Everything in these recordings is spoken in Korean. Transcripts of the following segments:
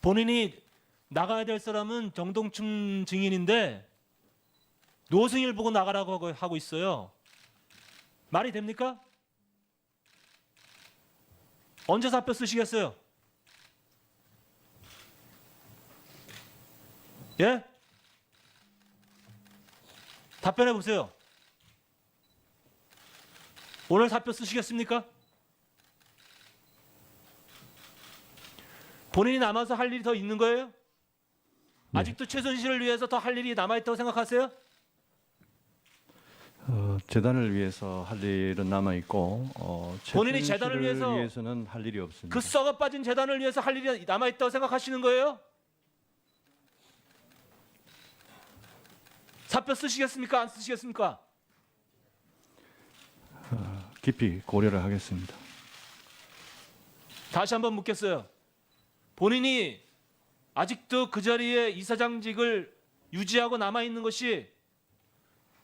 본인이 나가야 될 사람은 정동춘 증인인데 노승일 보고 나가라고 하고- 있어요. 말이 됩니까? 언제 사표 쓰시겠어요? 예? 답변해 보세요. 오늘 사표 쓰시겠습니까? 본인이 남아서 할 일이 더 있는 거예요? 네. 아직도 최순실을 위해서 더 할 일이 남아 있다고 생각하세요? 어, 재단을 위해서 할 일은 남아 있고 어, 본인이 재단을 위해서 위해서는 할 일이 없습니다. 그 썩어 빠진 재단을 위해서 할 일이 남아 있다고 생각하시는 거예요? 사표 쓰시겠습니까? 안 쓰시겠습니까? 깊이 고려를 하겠습니다. 다시 한번 묻겠어요. 본인이 아직도 그 자리에 이사장직을 유지하고 남아 있는 것이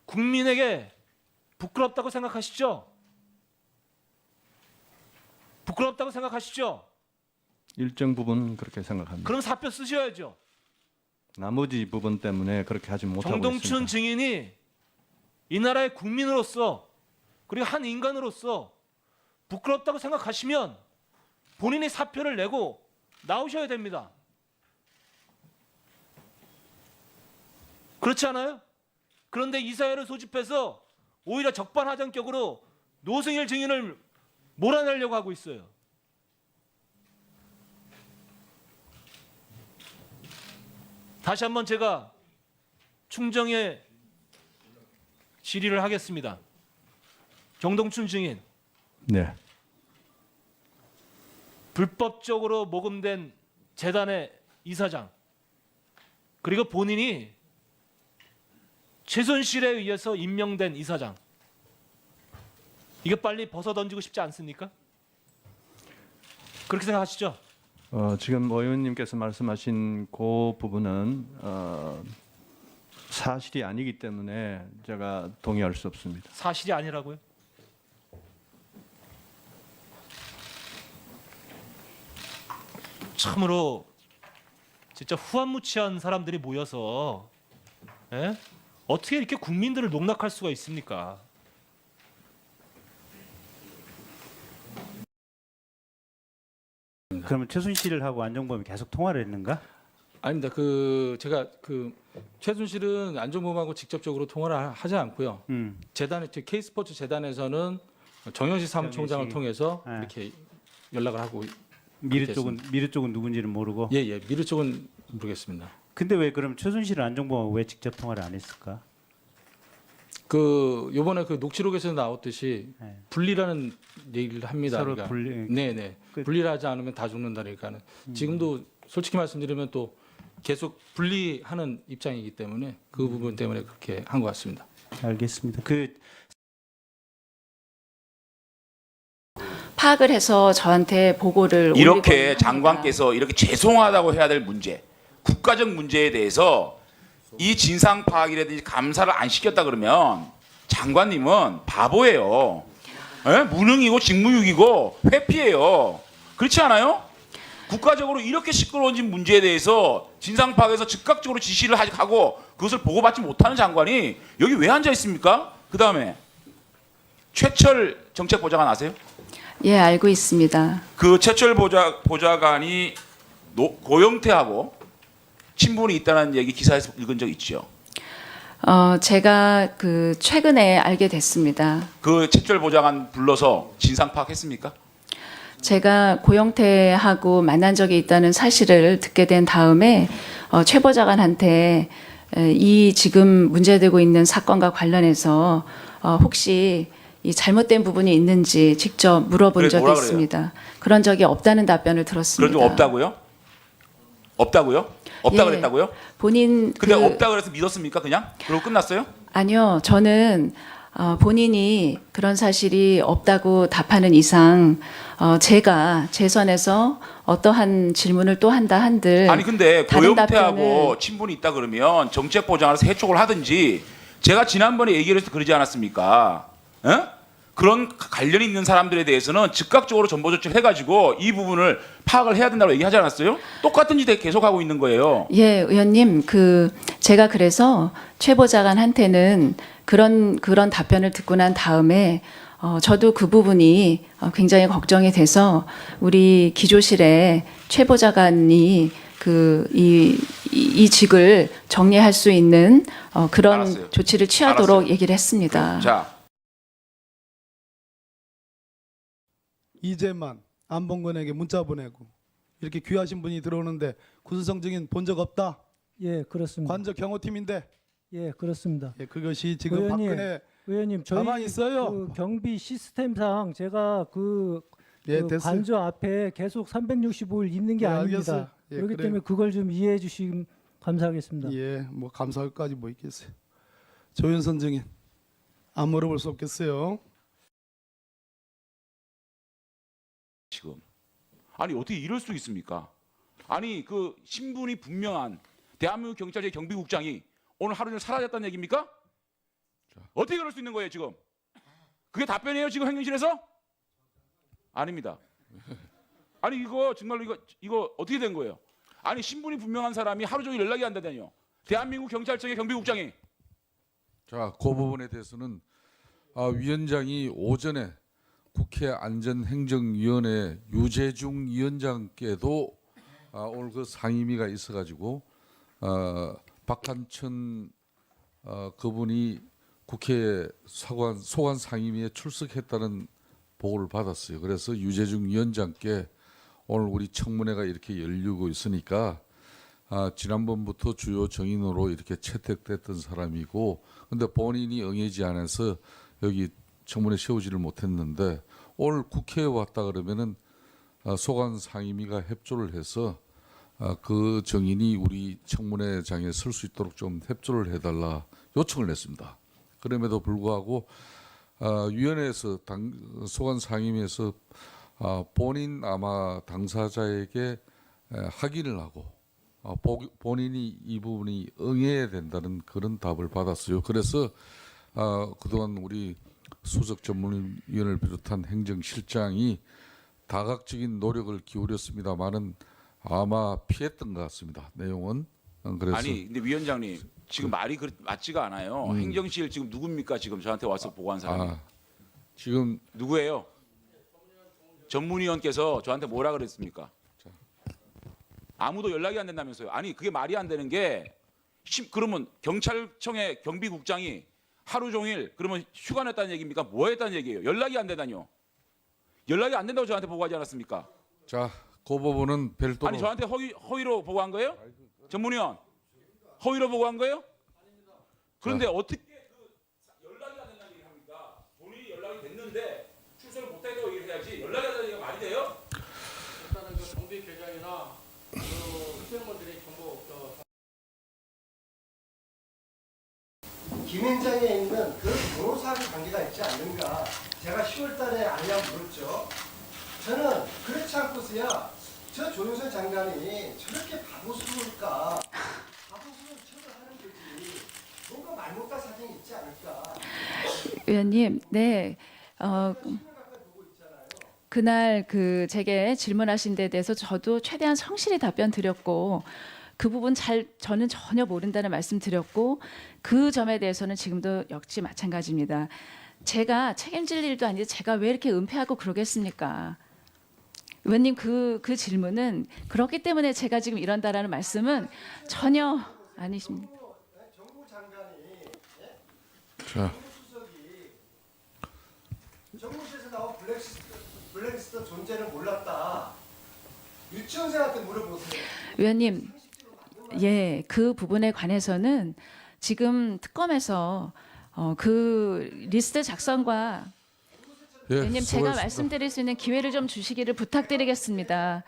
국민에게 부끄럽다고 생각하시죠? 부끄럽다고 생각하시죠? 일정 부분 그렇게 생각합니다. 그럼 사표 쓰셔야죠. 나머지 부분 때문에 그렇게 하지 못하고 정동춘 있습니다. 증인이 이 나라의 국민으로서 그리고 한 인간으로서 부끄럽다고 생각하시면 본인이 사표를 내고 나오셔야 됩니다. 그렇지 않아요? 그런데 이 사회를 소집해서 오히려 적반하장격으로 노승일 증인을 몰아내려고 하고 있어요. 다시 한번 제가 충정의 질의를 하겠습니다. 정동춘 증인 네, 불법적으로 모금된 재단의 이사장 그리고 본인이 최순실에 의해서 임명된 이사장 이거 빨리 벗어 던지고 싶지 않습니까? 그렇게 생각하시죠? 어, 지금 의원님께서 말씀하신 그 부분은 어, 사실이 아니기 때문에 제가 동의할 수 없습니다. 사실이 아니라고요? 참으로 진짜 후한무치한 사람들이 모여서 예? 어떻게 이렇게 국민들을 농락할 수가 있습니까? 그러면 최순실을 하고 안정범이 계속 통화를 했는가? 아닙니다. 그 제가 그 최순실은 안종범하고 직접적으로 통화를 하- 하지 않고요. 음. 재단에 K 스포츠 재단에서는 정영식 사무총장을 정영식. 통해서 네. 이렇게 연락을 하고 미르 쪽은 미르 쪽은 누군지는 모르고. 예예 미르 쪽은 모르겠습니다. 근데 왜 그럼 최순실을 안정범하고 왜 직접 통화를 안 했을까? 그 요번에 그 녹취록에서 나왔듯이 네. 분리라는 얘기를 합니다. 서로 그러니까 분리. 네네 그- 분리를 하지 않으면 다 죽는다니까는 지금도 솔직히 말씀드리면 또 계속 분리하는 입장이기 때문에 그 부분 때문에 그렇게 한 것 같습니다. 알겠습니다. 그 파악을 해서 저한테 보고를 이렇게. 장관께서 이렇게 죄송하다고 해야 될 문제, 국가적 문제에 대해서 이 진상 파악이라든지 감사를 안 시켰다 그러면 장관님은 바보예요. 예? 무능이고 직무유기고 회피예요. 그렇지 않아요? 국가적으로 이렇게 시끄러워진 문제에 대해서 진상 파악에서 즉각적으로 지시를 하- 하고 그것을 보고받지 못하는 장관이 여기 왜 앉아 있습니까? 그 다음에 최철 정책보좌관 아세요? 예, 알고 있습니다. 그 최철 보좌, 보좌관이 노, 고영태하고 친분이 있다는 얘기 기사에서 읽은 적 있죠. 어, 제가 그 최근에 알게 됐습니다. 그 최철 보좌관 불러서 진상 파악했습니까? 제가 고영태하고 만난 적이 있다는 사실을 듣게 된 다음에 어, 최 보좌관한테 에, 이 지금 문제되고 있는 사건과 관련해서 어, 혹시 이 잘못된 부분이 있는지 직접 물어본 그래, 적이 뭐라 그래요? 있습니다. 그런 적이 없다는 답변을 그런 들었습니다. 적 없다고요? 없다고요? 없다 예. 그랬다고요? 본인 근데 그- 없다 그래서 믿었습니까? 그냥? 그러고 끝났어요? 아니요, 저는 어, 본인이 그런 사실이 없다고 답하는 이상 어, 제가 제 선에서 어떠한 질문을 또 한다 한들 아니 근데 네. 다른 고영태하고 답변을- 친분이 있다 그러면 정책 보장을 해서 해촉을 하든지 제가 지난번에 얘기를 해서 그러지 않았습니까? 예? 그런 관련이 있는 사람들에 대해서는 즉각적으로 전보 조치를 해가지고 이 부분을 파악을 해야 된다고 얘기하지 않았어요? 똑같은 짓 계속 하고 있는 거예요. 예, 의원님, 그 제가 그래서 최 보좌관한테는 그런 그런 답변을 듣고 난 다음에 어, 저도 그 부분이 어, 굉장히 걱정이 돼서 우리 기조실에 최 보좌관이 그이이 직을 정리할 수 있는 어, 그런 알았어요. 조치를 취하도록 알았어요. 얘기를 했습니다. 자, 이재만 안봉근에게 문자 보내고 이렇게 귀하신 분이 들어오는데 구수성 증인 본 적 없다. 예, 그렇습니다. 관저 경호팀인데 예, 그렇습니다. 예, 그것이 지금 의원님, 박근혜 의원님, 저희 가만히 있어요. 그 경비 시스템상 제가 그, 예, 그. 관저 앞에 계속 365일 있는 게 예, 아닙니다. 예, 그렇기 그래요. 때문에 그걸 좀 이해해 주시면 감사하겠습니다. 예, 뭐 감사할까지 뭐 있겠어요. 조윤선 증인 안 물어볼 수 없겠어요. 아니 어떻게 이럴 수 있습니까? 아니 그 신분이 분명한 대한민국 경찰의 경비국장이 오늘 하루 종일 사라졌다는 얘기입니까? 어떻게 그럴 수 있는 거예요 지금? 그게 답변이에요 지금 행정실에서? 아닙니다. 아니 이거 정말로 이거 이거 어떻게 된 거예요? 아니 신분이 분명한 사람이 하루 종일 연락이 안 되다니요. 대한민국 경찰청의 경비국장이 자, 그 부분에 대해서는 아, 위원장이 오전에 국회 안전행정위원회 유재중 위원장께도 아, 오늘 그 상임위가 있어가지고 어, 박한천 어, 그분이 국회 소관, 소관 상임위에 출석했다는 보고를 받았어요. 그래서 유재중 위원장께 오늘 우리 청문회가 이렇게 열리고 있으니까 아, 지난번부터 주요 정인으로 이렇게 채택됐던 사람이고 근데 본인이 응하지 않아서 여기 청문회 세우지를 못했는데 오늘 국회에 왔다 그러면은 아, 소관 상임위가 협조를 해서 아, 그 정인이 우리 청문회장에 설 수 있도록 좀 협조를 해달라 요청을 했습니다. 그럼에도 불구하고 아, 위원회에서 당, 소관 상임위에서 아, 본인 아마 당사자에게 에, 확인을 하고 본인이 이 부분이 응해야 된다는 그런 답을 받았어요. 그래서 아, 그동안 우리 수석 전문위원을 비롯한 행정실장이 다각적인 노력을 기울였습니다만은 아마 피했던 것 같습니다. 내용은 어, 그래서 아니 근데 위원장님 지금 말이 그, 맞지가 않아요. 행정실 지금 누굽니까 지금 저한테 와서 보고한 사람이 아, 지금 누구예요? 전문위원께서 저한테 뭐라 그랬습니까? 아무도 연락이 안 된다면서요. 아니 그게 말이 안 되는 게 심- 그러면 경찰청의 경비국장이 하루 종일 그러면 휴가 냈다는 얘기입니까? 뭐 했다는 얘기예요? 연락이 안 되다뇨. 연락이 안 된다고 저한테 보고하지 않았습니까? 자, 그 부분은 별도로 아니 저한테 허위, 허위로 보고한 거예요? 전문위원 허위로 보고한 거예요? 그런데 어떻게 그 연락이 안 된다는 얘기를 합니까? 본인이 연락이 됐는데 출석을 못했다고 얘기를 해야지 연락이 안 된다는 얘기가 말이 돼요? 일단은 그 경비 계장이나 그 희생원들의 정보 저 김현장에 있는 그 변호사하고 관계가 있지 않는가. 제가 10월 달에 알려 물었죠. 저는 그렇지 않고서야 저 조윤선 장관이 저렇게 바보스러울까? 바보스러운 척을 하는 거지. 뭔가 말 못할 사정이 있지 않을까? 의원님, 네. 어, 그날 그 제게 질문하신 데 대해서 저도 최대한 성실히 답변 드렸고 그 부분 잘 저는 전혀 모른다는 말씀 드렸고 그 점에 대해서는 지금도 역시 마찬가지입니다. 제가 책임질 일도 아닌데 제가 왜 이렇게 은폐하고 그러겠습니까? 의원님 그, 그 질문은 그렇기 때문에 제가 지금 이런다라는 말씀은 전혀 아니십니다. 정부 장관이 자, 정부실에서 나온 블랙리스트, 블랙리스트 존재를 몰랐다. 유치원생한테 물어보세요. 의원님, 예, 그 부분에 관해서는 지금 특검에서 어, 그 리스트 작성과 예, 의원님 제가 수고하셨습니다. 말씀드릴 수 있는 기회를 좀 주시기를 부탁드리겠습니다.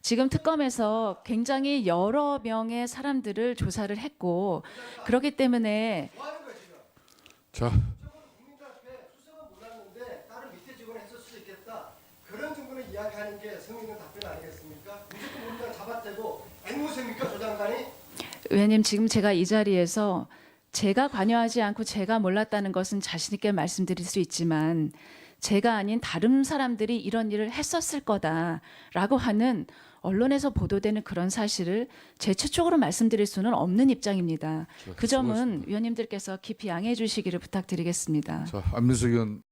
지금 특검에서 굉장히 여러 명의 사람들을 조사를 했고 그렇기 때문에 자, 국민들 앞에 수석은 몰랐는데 다른 밑에 직원을 했을 수 있겠다. 그런 정도는 이야기하는 게 성의 있는 답변 아니겠습니까? 무조건 모른다 잡아떼고 앵 무새입니까 조 장관이? 의원님 지금 제가 이 자리에서 제가 관여하지 않고 제가 몰랐다는 것은 자신 있게 말씀드릴 수 있지만 제가 아닌 다른 사람들이 이런 일을 했었을 거다라고 하는 언론에서 보도되는 그런 사실을 제 최초로 말씀드릴 수는 없는 입장입니다. 자, 그 점은. 위원님들께서 깊이 양해해 주시기를 부탁드리겠습니다. 자 안민석 의원